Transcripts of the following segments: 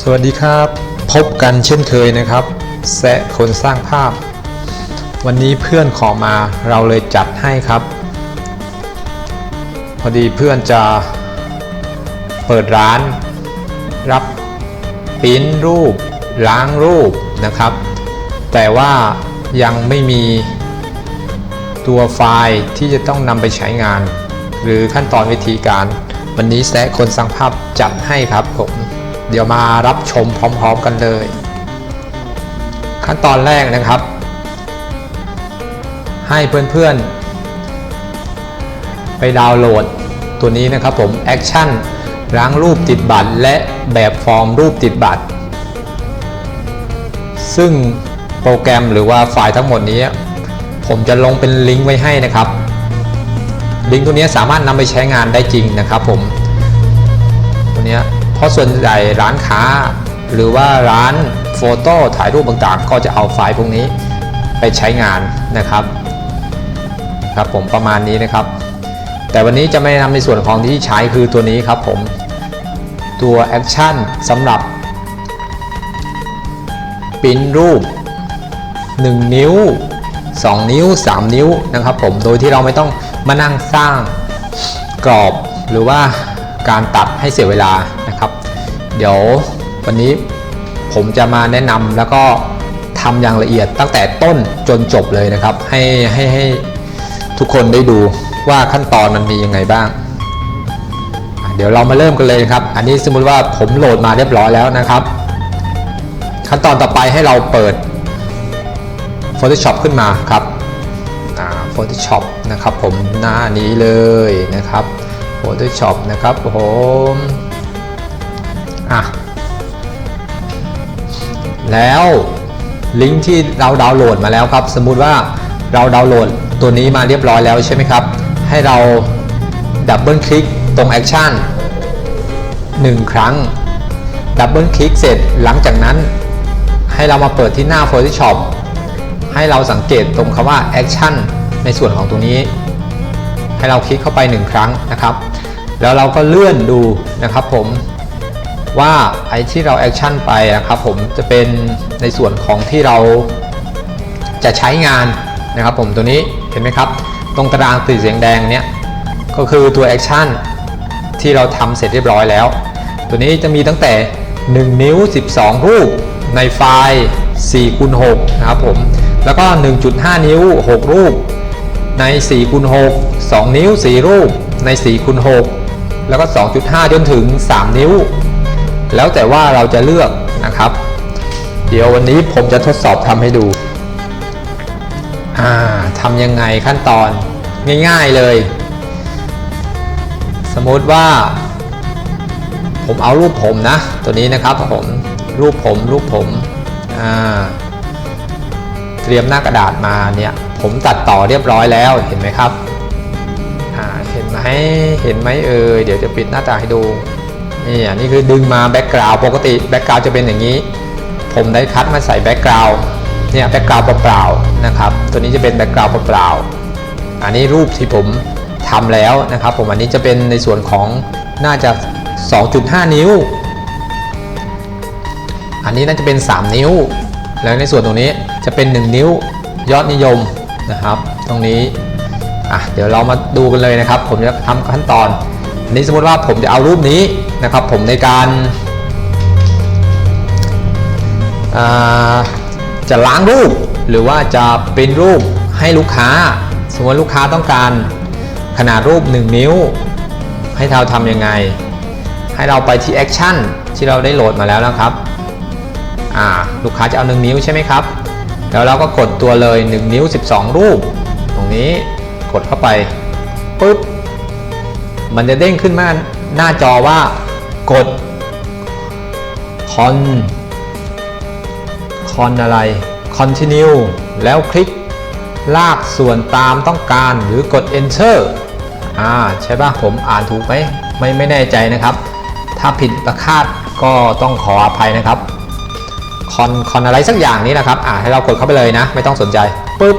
สวัสดีครับ พบกันเช่นเคยนะครับแซะคนสร้างภาพ วันนี้เพื่อนขอมาเราเลยจัดให้ครับ พอดีเพื่อนจะเปิดร้าน รับปิ้นรูป ล้างรูปนะครับ แต่ว่ายังไม่มีตัวไฟล์ที่จะต้องนำไปใช้งาน หรือขั้นตอนวิธีการ วันนี้แซะคนสร้างภาพจัดให้ครับผม เดี๋ยวมารับชมพร้อม ๆ กันเลย ขั้นตอนแรกนะครับ ให้เพื่อนๆ ไปดาวน์โหลดตัวนี้นะครับผม Action ล้างรูปติดบัตรและแบบฟอร์มรูปติดบัตร ซึ่งโปรแกรมหรือว่าไฟล์ทั้งหมดนี้ ผมจะลงเป็นลิงก์ไว้ให้นะครับ ลิงก์ตัวนี้สามารถนำไปใช้งานได้จริงนะครับผมตัวนี้ เพราะส่วนใหญ่ร้านค้า หรือว่าร้านโฟโต้ถ่ายรูปต่างๆ ก็จะเอาไฟล์พวกนี้ไปใช้งานนะครับครับผมประมาณนี้นะครับ แต่วันนี้จะไม่นำในส่วนของที่ใช้คือตัวนี้ครับผมตัวแอคชั่นสำหรับปิ้นรูป 1 นิ้ว 2 นิ้ว 3 นิ้วนะครับผมโดยที่เราไม่ต้องมานั่งสร้างกรอบหรือว่า การตัดให้เสียเวลานะครับ เดี๋ยววันนี้ผมจะมาแนะนำแล้วก็ทำอย่างละเอียดตั้งแต่ต้นจนจบเลยนะครับ ให้ให้ให้ทุกคนได้ดูว่าขั้นตอนมันมียังไงบ้าง เดี๋ยวเรามาเริ่มกันเลยครับ อันนี้สมมุติว่าผมโหลดมาเรียบร้อยแล้วนะครับ ขั้นตอนต่อไปให้เราเปิด Photoshop ขึ้นมาครับ Photoshop นะครับผมหน้านี้เลยนะครับ Photoshop นะครับผมอะแล้วลิงก์ที่เราดาวน์โหลดมาแล้วครับ สมมุติว่าเราดาวน์โหลดตัวนี้มาเรียบร้อยแล้วใช่ไหมครับ ให้เราดับเบิลคลิกตรงแอคชั่น1 ครั้ง ดับเบิลคลิกเสร็จหลังจากนั้น ให้เรามาเปิดที่หน้า Photoshop ให้เราสังเกตตรงคำว่า Action ในส่วนของตรงนี้ ให้เราคลิกเข้าไป 1 ครั้งนะครับ แล้วเราก็เลื่อนดูนะครับผมว่าไอ้ที่เรา Action ไปนะครับผมจะเป็นในส่วนของที่เราจะใช้งานนะครับผมตัวนี้เห็นไหมครับ ตรงตารางสีเสียงแดงเนี้ยก็คือตัว Action ที่เราทำเสร็จเรียบร้อยแล้ว ตัวนี้จะมีตั้งแต่ 1 นิ้ว 12 รูปในไฟล์4คูณ6นะครับผมแล้วก็ 1.5 นิ้ว 6 รูป ใน4คูณ6 2 นิ้ว 4 รูปใน4คูณ6 แล้วก็ 2.5 จนถึง 3 นิ้ว แล้วแต่ว่าเราจะเลือกนะครับ เดี๋ยววันนี้ผมจะทดสอบทำให้ดูอ่าทำยังไงขั้นตอนง่ายๆเลย สมมติว่า ผมเอารูปผมนะ ตัวนี้นะครับผมรูปผมรูปผมอ่าเตรียมหน้ากระดาษมาเนี่ย ผมตัดต่อเรียบร้อยแล้วเห็นไหมครับ ไหมเห็นไหมเอ่ยเดี๋ยวจะปิดหน้าตาให้ดูนี่อันนี้คือดึงมาแบ็กกราวปกติแบ็กกราวจะเป็นอย่างนี้ ผมได้คัดมาใส่แบ็กกราวเนี่ยแบ็กกราวเปล่าๆนะครับ ตัวนี้จะเป็นแบ็กกราวเปล่าๆอันนี้รูปที่ผมทำแล้วนะครับ ผมอันนี้จะเป็นในส่วนของน่าจะ 2.5 นิ้ว อันนี้น่าจะเป็น 3 นิ้ว แล้วในส่วนตรงนี้จะเป็น 1 นิ้วยอดนิยมนะครับ ตรงนี้ อะเดี๋ยวเรามาดูกันเลยนะครับ ผมจะทำขั้นตอนนี้สมมติว่าผมจะเอารูปนี้นะครับ ผมในการาจะล้างรูป หรือว่าจะเป็นรูปให้ลูกค้า สมมติลูกค้าต้องการขนาดรูป 1 นิ้ว ให้เราทำยังไง ให้เราไปที่แอคชั่นที่เราได้โหลดมาแล้วนะครับลูกค้าจะเอา 1 นิ้วใช่ไหมครับ แล้วเราก็กดตัวเลย 1 นิ้ว 12 รูป ตรงนี้ กดเข้าไปปุ๊บมันจะเด้งขึ้นมาหน้าจอว่ากดคอนคอนอะไร continue แล้วคลิกลากส่วนตามต้องการหรือกด enter อ่าใช่ป่ะผมอ่านถูกไหมไม่ไม่แน่ใจนะครับ ถ้าผิดประคาดก็ต้องขออภัยนะครับคอนคอนอะไรสักอย่างนี้นะครับ อ่าให้เรากดเข้าไปเลยนะ ไม่ต้องสนใจปุ๊บ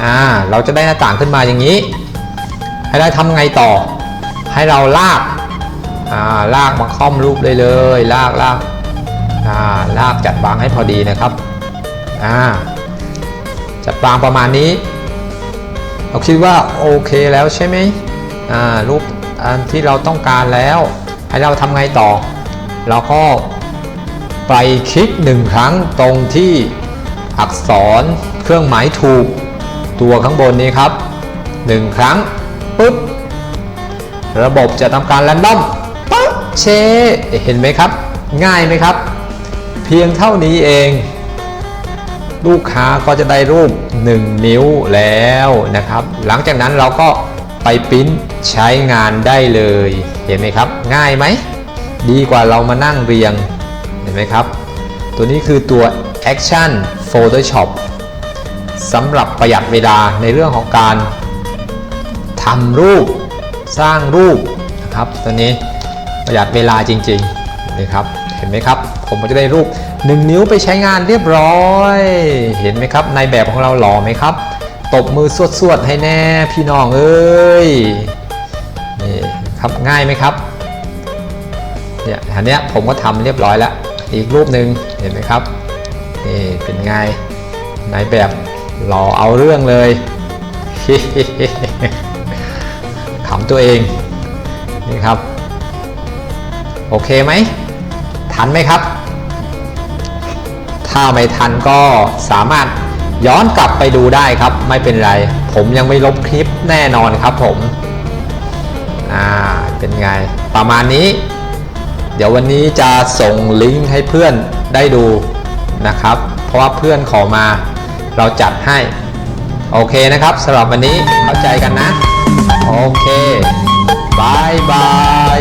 อ่าเราจะได้หน้าต่างขึ้นมาอย่างนี้ ให้เราทำไงต่อ ให้เราลากอ่าลากมาค่อมรูปเลยเลยลากลากอ่าลากจัดวางให้พอดีนะครับอ่าจัดวางประมาณนี้ เราคิดว่าโอเคแล้วใช่ไหมอ่ารูปอันที่เราต้องการแล้ว ให้เราทำไงต่อ เราก็ไปคลิกหนึ่งครั้งตรงที่อักษรเครื่องหมายถูก ตัวข้างบนนี้ครับหนึ่งครั้งปุ๊บ ระบบจะทำการแรนดอมปั๊บเชเห็นไหมครับ ง่ายไหมครับ เพียงเท่านี้เอง ลูกค้าก็จะได้รูป 1 นิ้วแล้วนะครับ หลังจากนั้นเราก็ไปปริ้นใช้งานได้เลย เห็นไหมครับ ง่ายไหม ดีกว่าเรามานั่งเรียง เห็นไหมครับ ตัวนี้คือตัว Action Photoshop สำหรับประหยัดเวลาในเรื่องของการทำรูปสร้างรูปนะครับตัวนี้ประหยัดเวลาจริงๆนี่ครับเห็นไหมครับ ผมก็จะได้รูป 1 นิ้วไปใช้งานเรียบร้อย เห็นไหมครับในแบบของเราหล่อไหมครับ ตบมือสวดๆให้แน่พี่น้องเอ้ยนี่ครับง่ายไหมครับเนี่ยอันเนี้ยผมก็ทำเรียบร้อยแล้ว อีกรูปหนึ่งเห็นไหมครับนี่เป็นไงในแบบ หล่อเอาเรื่องเลยขำตัวเองนี่ครับ โอเคไหม ทันไหมครับ ถ้าไม่ทันก็สามารถย้อนกลับไปดูได้ครับ ไม่เป็นไร ผมยังไม่ลบคลิปแน่นอนครับผม อ่า เป็นไง ประมาณนี้ เดี๋ยววันนี้จะส่งลิงก์ให้เพื่อนได้ดูนะครับ เพราะว่าเพื่อนขอมา เราจัดให้ โอเคนะครับสำหรับวันนี้เข้าใจกันนะ โอเคบายบาย